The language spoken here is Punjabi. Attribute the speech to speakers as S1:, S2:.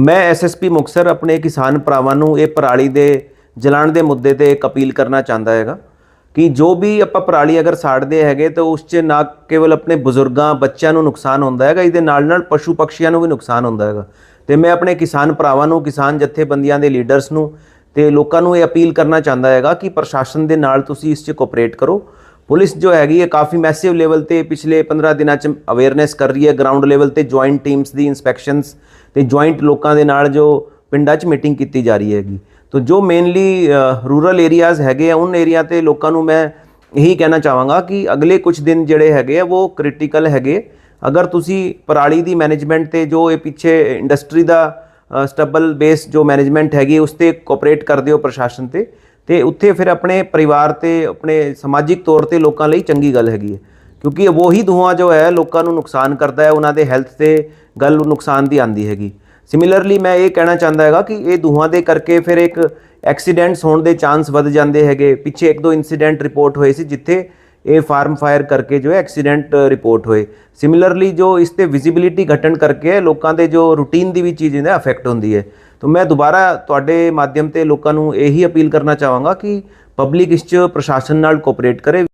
S1: ਮੈਂ ਐਸਐਸਪੀ ਮੁਕਸਰ ਆਪਣੇ ਕਿਸਾਨ ਭਰਾਵਾਂ ਨੂੰ ਇਹ ਪਰਾਲੀ ਦੇ ਜਲਾਣ ਦੇ ਮੁੱਦੇ ਤੇ ਇੱਕ ਅਪੀਲ ਕਰਨਾ ਚਾਹੁੰਦਾ ਹੈਗਾ ਕਿ ਜੋ ਵੀ ਆਪਾਂ ਪਰਾਲੀ ਅਗਰ ਸਾੜਦੇ ਹੈਗੇ ਤਾਂ ਉਸ 'ਚ ਨਾ ਕੇਵਲ ਆਪਣੇ ਬਜ਼ੁਰਗਾਂ, ਬੱਚਿਆਂ ਨੂੰ ਨੁਕਸਾਨ ਹੁੰਦਾ ਹੈਗਾ, ਇਹਦੇ ਨਾਲ ਨਾਲ ਪਸ਼ੂ ਪਕਸ਼ੀਆਂ ਨੂੰ ਵੀ ਨੁਕਸਾਨ ਹੁੰਦਾ ਹੈਗਾ। ਤੇ ਮੈਂ ਆਪਣੇ ਕਿਸਾਨ ਭਰਾਵਾਂ ਨੂੰ, ਕਿਸਾਨ ਜਥੇਬੰਦੀਆਂ ਦੇ ਲੀਡਰਸ ਨੂੰ ਤੇ ਲੋਕਾਂ ਨੂੰ ਇਹ ਅਪੀਲ ਕਰਨਾ ਚਾਹੁੰਦਾ ਹੈਗਾ ਕਿ ਪ੍ਰਸ਼ਾਸਨ ਦੇ ਨਾਲ ਤੁਸੀਂ ਇਸ 'ਚ ਕੋਆਪਰੇਟ ਕਰੋ। ਪੁਲਿਸ ਜੋ ਹੈਗੀ ਹੈ ਕਾਫੀ ਮੈਸਿਵ ਲੈਵਲ ਤੇ ਪਿਛਲੇ 15 ਦਿਨਾਂ ਚ ਅਵੇਅਰਨੈਸ ਕਰ ਰਹੀ ਹੈ। ਗਰਾਊਂਡ ਲੈਵਲ ਤੇ ਜੁਆਇੰਟ ਟੀਮਸ ਦੀ ਇਨਸਪੈਕਸ਼ਨਸ ਤੇ ਜੁਆਇੰਟ ਲੋਕਾਂ ਦੇ ਨਾਲ ਜੋ ਪਿੰਡਾਂ 'ਚ ਮੀਟਿੰਗ ਕੀਤੀ ਜਾ ਰਹੀ ਹੈਗੀ। ਤੋ ਜੋ ਮੇਨਲੀ ਰੂਰਲ ਏਰੀਆਜ਼ ਹੈਗੇ ਆ, ਉਨ ਏਰੀਆ ਤੇ ਲੋਕਾਂ ਨੂੰ ਮੈਂ ਇਹੀ ਕਹਿਣਾ ਚਾਹਾਂਗਾ ਕਿ ਅਗਲੇ ਕੁਝ ਦਿਨ ਜਿਹੜੇ ਹੈਗੇ ਆ, ਉਹ ਕ੍ਰਿਟੀਕਲ ਹੈਗੇ। ਅਗਰ ਤੁਸੀਂ ਪਰਾਲੀ ਦੀ ਮੈਨੇਜਮੈਂਟ ਤੇ ਜੋ ਇਹ ਪਿੱਛੇ ਇੰਡਸਟਰੀ ਦਾ ਸਟੇਬਲ ਬੇਸ ਜੋ ਮੈਨੇਜਮੈਂਟ ਹੈਗੀ, ਉਸ ਤੇ ਕੋਆਪਰੇਟ ਕਰਦੇ ਹੋ ਪ੍ਰਸ਼ਾਸਨ ਤੇ ਤੇ ਉੱਥੇ ਫਿਰ ਆਪਣੇ ਪਰਿਵਾਰ ਤੇ, ਆਪਣੇ ਸਮਾਜਿਕ ਤੌਰ ਤੇ ਲੋਕਾਂ ਲਈ ਚੰਗੀ ਗੱਲ ਹੈਗੀ ਹੈ। ਕਿਉਂਕਿ ਉਹੀ ਧੂਆਂ ਜੋ ਹੈ, ਲੋਕਾਂ ਨੂੰ ਨੁਕਸਾਨ ਕਰਦਾ ਹੈ, ਉਹਨਾਂ ਦੇ ਹੈਲਥ ਤੇ ਗੱਲ ਨੁਕਸਾਨ ਦੀ ਆਂਦੀ ਹੈਗੀ। ਸਿਮਿਲਰਲੀ ਮੈਂ ਇਹ ਕਹਿਣਾ ਚਾਹੁੰਦਾ ਹੈਗਾ ਕਿ ਇਹ ਧੂਆਂ ਦੇ ਕਰਕੇ ਫਿਰ ਇੱਕ ਐਕਸੀਡੈਂਟਸ ਹੋਣ ਦੇ ਚਾਂਸ ਵੱਧ ਜਾਂਦੇ ਹੈਗੇ। ਪਿੱਛੇ ਇੱਕ ਦੋ ਇਨਸੀਡੈਂਟ ਰਿਪੋਰਟ ਹੋਏ ਸੀ, ਜਿੱਥੇ ਇਹ ਫਾਰਮ ਫਾਇਰ ਕਰਕੇ ਜੋ ਹੈ ਐਕਸੀਡੈਂਟ ਰਿਪੋਰਟ ਹੋਏ। ਸਿਮਿਲਰਲੀ ਜੋ ਇਸ ਤੇ ਵਿਜ਼ਿਬਿਲਿਟੀ ਘਟਣ ਕਰਕੇ ਲੋਕਾਂ ਦੇ ਜੋ ਰੂਟੀਨ ਦੀ ਵੀ ਚੀਜ਼ ਇਹਦਾ ਅਫੈਕਟ ਹੁੰਦੀ ਹੈ। ਤਾਂ ਮੈਂ ਦੁਬਾਰਾ ਤੁਹਾਡੇ ਮਾਧਿਅਮ ਤੇ ਲੋਕਾਂ ਨੂੰ ਇਹੀ ਅਪੀਲ ਕਰਨਾ ਚਾਹਾਂਗਾ ਕਿ ਪਬਲਿਕ ਇਸ 'ਚ ਪ੍ਰਸ਼ਾਸਨ ਨਾਲ ਕੋਆਪਰੇਟ ਕਰੇ।